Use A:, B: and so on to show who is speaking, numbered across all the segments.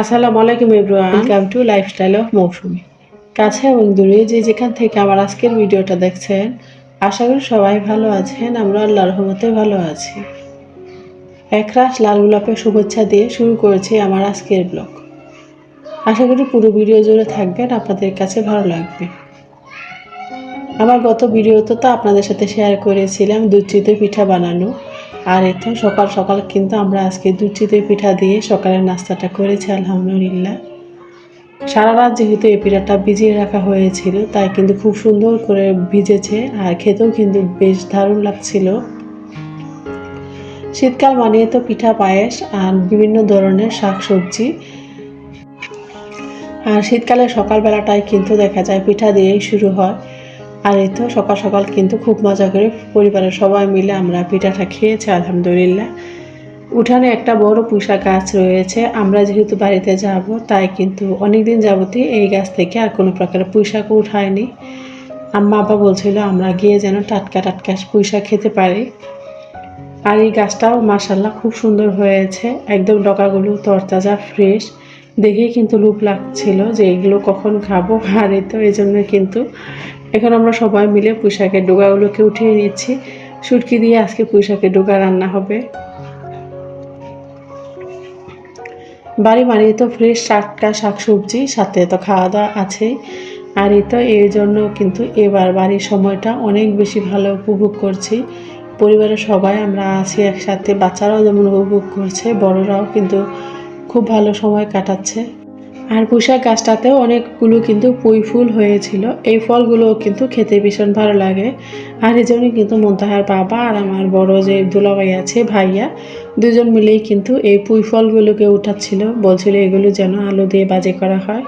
A: আসসালামু আলাইকুম everyone welcome to lifestyle of Mousumi কাছে এবং দূরে যে যেখান থেকে আমার আজকের ভিডিওটা দেখছেন আশা করি সবাই ভালো আছেন আমরা আল্লাহ রহমতে ভালো আছি। একরাশ লাল গোলাপের শুভেচ্ছা দিয়ে শুরু করেছি আমার আজকের ব্লগ আশা করি পুরো ভিডিও জুড়ে থাকবেন আপনাদের কাছে ভালো লাগবে। আমার গত ভিডিওতে তো আপনাদের সাথে শেয়ার করেছিলাম দুধ পিঠা বানানো। আর এত সকাল সকাল কিন্তু আমরা আজকে দুধ চিতই পিঠা দিয়ে সকালের নাস্তাটা করেছি, আলহামদুলিল্লাহ। সারা রাত যেহেতু এই পিঠাটা ভিজিয়ে রাখা হয়েছিল, তাই কিন্তু খুব সুন্দর করে ভিজেছে আর খেতেও কিন্তু বেশ দারুণ লাগছিল। শীতকাল মানিয়ে তো পিঠা পায়েস আর বিভিন্ন ধরনের শাক সবজি আর শীতকালে সকালবেলাটায় কিন্তু দেখা যায় পিঠা দিয়েই শুরু হয়। আর এই তো সকাল সকাল কিন্তু খুব মজা করে পরিবারের সবাই মিলে আমরা পিঠাটা খেয়েছি, আলহামদুলিল্লাহ। উঠানে একটা বড় পুঁইশা গাছ রয়েছে, আমরা যেহেতু বাড়িতে যাব, তাই কিন্তু অনেক দিন যাবতই এই গাছ থেকে আর কোনো প্রকার পুঁইশাক উঠায়নি। আম্মা আব্বা বলছিল আমরা গিয়ে যেন টাটকা টাটকা পুঁইশাক খেতে পারি। আর এই গাছটাও মাসাল্লাহ খুব সুন্দর হয়েছে, একদম ডকাগুলো তরতাজা, ফ্রেশ। দেখেই কিন্তু লুপ লাগছিল যে এগুলো কখন খাব, আর এই তো, এই জন্য কিন্তু এখন আমরা সবাই মিলে পুঁইশাকের ডোগাগুলোকে উঠিয়ে নিচ্ছি। সুটকি দিয়ে আজকে পুঁইশাকের ডোগা রান্না হবে। বাড়ি মানেই তো ফ্রেশ টাটকা শাকসবজি, সাথে তো খাওয়া দাওয়া আছেই। আর এই তো এই জন্য কিন্তু এবার বাড়ির সময়টা অনেক বেশি ভালো উপভোগ করছি। পরিবারের সবাই আমরা আছি একসাথে, বাচ্চারাও যেমন উপভোগ করছে, বড়রাও কিন্তু খুব ভালো সময় কাটাচ্ছে। আর পুঁশাক গাছটাতেও অনেকগুলো কিন্তু পুঁই ফুল হয়েছিল। এই ফলগুলো কিন্তু খেতে ভীষণ ভালো লাগে। আর এই জন্যই কিন্তু মন্তাহার বাবা আর আমার বড় যে দুলাভাই আছে, ভাইয়া, দুজন মিলেই কিন্তু এই পুঁই ফলগুলোকে উঠাচ্ছিল। বলছিল এগুলো যেন আলু দিয়ে বাজে করা হয়।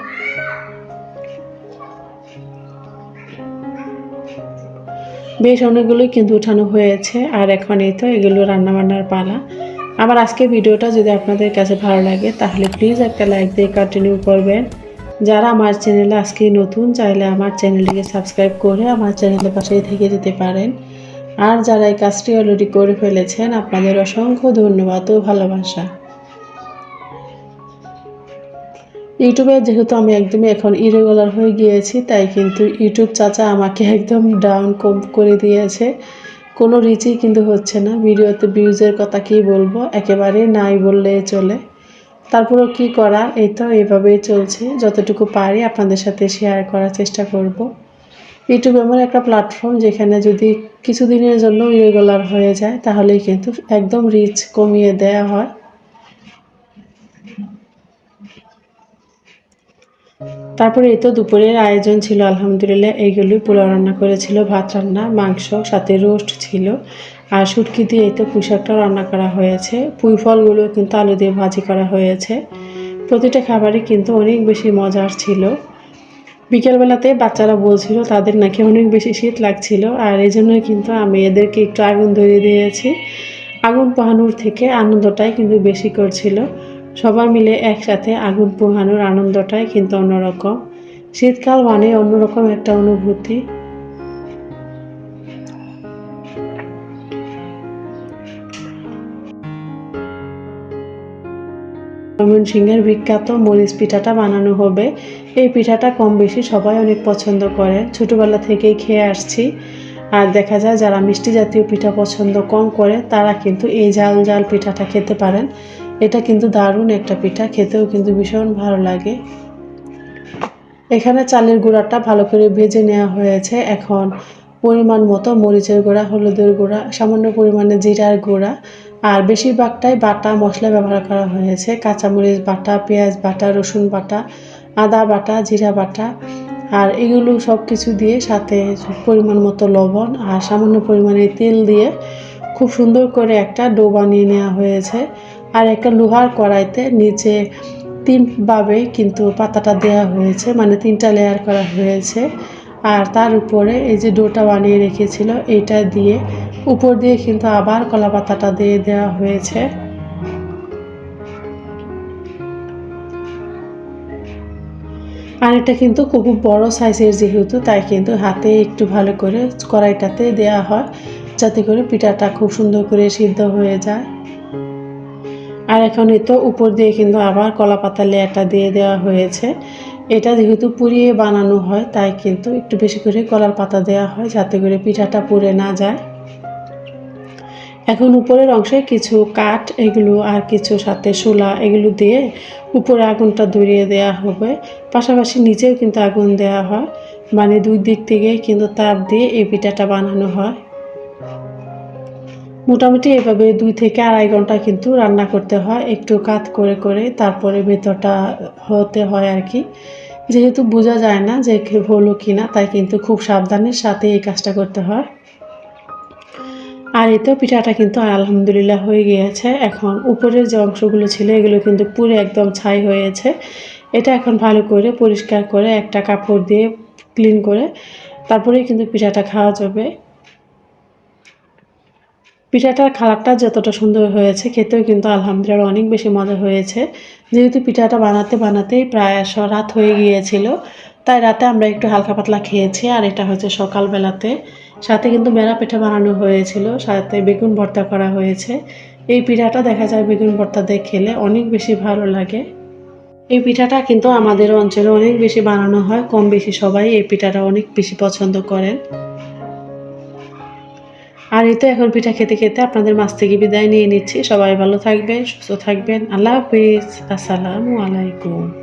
A: বেশ অনেকগুলোই কিন্তু উঠানো হয়েছে। আর এখন এই তো এগুলো রান্নাবান্নার পালা। আমার আজকের ভিডিওটা যদি আপনাদের কাছে ভালো লাগে, তাহলে প্লিজ একটা লাইক দিয়ে কন্টিনিউ করবেন। যারা আমার চ্যানেলে আজকে নতুন, চাইলে আমার চ্যানেলটিকে সাবস্ক্রাইব করে আমার চ্যানেলের পাশেই থেকে যেতে পারেন। আর যারা এই কাজটি অলরেডি করে ফেলেছেন, আপনাদের অসংখ্য ধন্যবাদ ও ভালোবাসা। ইউটিউবে যেহেতু আমি একদমই এখন ইরেগুলার হয়ে গিয়েছি, তাই কিন্তু ইউটিউব চাচা আমাকে একদম ডাউন কম করে দিয়েছে। কোনো রিচই কিন্তু হচ্ছে না। ভিডিওতে ভিউজের কথা কি বলব? একেবারেই নাই বললে চলে। তারপরেও কি করা এই তো এভাবেই চলছে। যতটুকু পারি আপনাদের সাথে শেয়ার করার চেষ্টা করব। ইউটিউব এমন একটা প্ল্যাটফর্ম যেখানে যদি কিছুদিনের জন্য ইরেগুলার হয়ে যায়, তাহলেই কিন্তু একদম রিচ কমিয়ে দেয়া হয়। তারপরে এই তো দুপুরের আয়োজন ছিল, আলহামদুলিল্লাহ। এইগুলি পোলাও রান্না করেছিল, ভাত রান্না, মাংস, সাথে রোস্ট ছিল। আর শুটকি দিয়ে এই তো পুঁশাকটাও রান্না করা হয়েছে। পুঁই ফলগুলো কিন্তু আলু দিয়ে ভাজি করা হয়েছে। প্রতিটা খাবারই কিন্তু অনেক বেশি মজার ছিল। বিকেলবেলাতে বাচ্চারা বলছিল, তাদের নাকি অনেক বেশি শীত লাগছিল। আর এই জন্যই কিন্তু আমি এদেরকে একটু আগুন ধরিয়ে দিয়েছি। আগুন পাহানোর থেকে আনন্দটাই কিন্তু বেশি করছিল। সবাই মিলে একসাথে আগুন পোহানোর আনন্দটাই কিন্তু অন্যরকম। শীতকাল মানে অন্যরকম একটা অনুভূতি। ময়মনসিংহের বিখ্যাত মরিচ পিঠাটা বানানো হবে। এই পিঠাটা কম বেশি সবাই অনেক পছন্দ করে। ছোটোবেলা থেকেই খেয়ে আসছি। আর দেখা যায়, যারা মিষ্টি জাতীয় পিঠা পছন্দ কম করে, তারা কিন্তু এই জাল জাল পিঠাটা খেতে পারেন। এটা কিন্তু দারুণ একটা পিঠা, খেতেও কিন্তু ভীষণ ভালো লাগে। এখানে চালের গুঁড়াটা ভালো করে ভেজে নেওয়া হয়েছে। এখন পরিমাণ মতো মরিচের গুঁড়া, হলুদের গুঁড়া, সামান্য পরিমাণে জিরার গুঁড়া আর বেশিরভাগটাই বাটা মশলা ব্যবহার করা হয়েছে। কাঁচামরিচ বাটা, পেঁয়াজ বাটা, রসুন বাটা, আদা বাটা, জিরা বাটা আর এগুলো সব কিছু দিয়ে সাথে পরিমাণ মতো লবণ আর সামান্য পরিমাণে তেল দিয়ে খুব সুন্দর করে একটা ডো বানিয়ে নেওয়া হয়েছে। আর একটা লোহার কড়াইতে নিচে তিনভাবে কিন্তু পাতাটা দেওয়া হয়েছে মানে তিনটা লেয়ার করা হয়েছে। আর তার উপরে এই যে ডোটা বানিয়ে রেখেছিল এটা দিয়ে উপর দিয়ে কিন্তু আবার কলা পাতাটা দিয়ে দেওয়া হয়েছে। আর এটা কিন্তু খুব বড় সাইজের যেহেতু, তাই কিন্তু হাতে একটু ভালো করে কড়াইটাতে দেওয়া হয়, যাতে করে পিঠাটা খুব সুন্দর করে সিদ্ধ হয়ে যায়। আর এখন তো উপর দিয়ে কিন্তু আবার কলা পাতা লেয়ারটা দিয়ে দেওয়া হয়েছে। এটা যেহেতু পুড়িয়ে বানানো হয়, তাই কিন্তু একটু বেশি করে কলার পাতা দেওয়া হয় যাতে করে পিঠাটা পুড়ে না যায়। এখন উপরের অংশে কিছু কাঠ, এগুলো আর কিছু সাথে শোলা এগুলো দিয়ে উপরে আগুনটা ধরিয়ে দেওয়া হবে। পাশাপাশি নিচেও কিন্তু আগুন দেওয়া হয় মানে দুই দিক থেকে কিন্তু তাপ দিয়ে এই পিঠাটা বানানো হয়। মোটামুটি এভাবে দুই থেকে আড়াই ঘণ্টা কিন্তু রান্না করতে হয়। একটু কাত করে করে তারপরে ভেতরটা হতে হয় আর কি। যেহেতু বোঝা যায় না যে হলো কি না তাই কিন্তু খুব সাবধানের সাথে এই কাজটা করতে হয়। আর এই তো পিঠাটা কিন্তু আলহামদুলিল্লাহ হয়ে গিয়েছে। এখন উপরের যে অংশগুলো ছিল, এগুলো কিন্তু পুরো একদম ছাই হয়েছে। এটা এখন ভালো করে পরিষ্কার করে একটা কাপড় দিয়ে ক্লিন করে তারপরেই কিন্তু পিঠাটা খাওয়া যাবে। পিঠাটার কালারটা যতটা সুন্দর হয়েছে, খেতেও কিন্তু আলহামদুলিল্লাহ অনেক বেশি মজা হয়েছে। যেহেতু পিঠাটা বানাতে বানাতেই প্রায় রাত হয়ে গিয়েছিল, তাই রাতে আমরা একটু হালকা পাতলা খেয়েছি, আর এটা হচ্ছে সকালবেলাতে। সাথে কিন্তু মেরা পিঠা বানানো হয়েছিল, সাথে বেগুন ভর্তা করা হয়েছে। এই পিঠাটা দেখা যায় বেগুন ভর্তা দিয়ে খেলে অনেক বেশি ভালো লাগে। এই পিঠাটা কিন্তু আমাদের অঞ্চলে অনেক বেশি বানানো হয়, কম বেশি সবাই এই পিঠাটা অনেক বেশি পছন্দ করেন। আর এই তো এখন পিঠা খেতে খেতে আপনাদের মাছ থেকে বিদায় নিয়ে নিচ্ছি। সবাই ভালো থাকবেন, সুস্থ থাকবেন। আল্লাহ হাফিজ। আসসালামু আলাইকুম।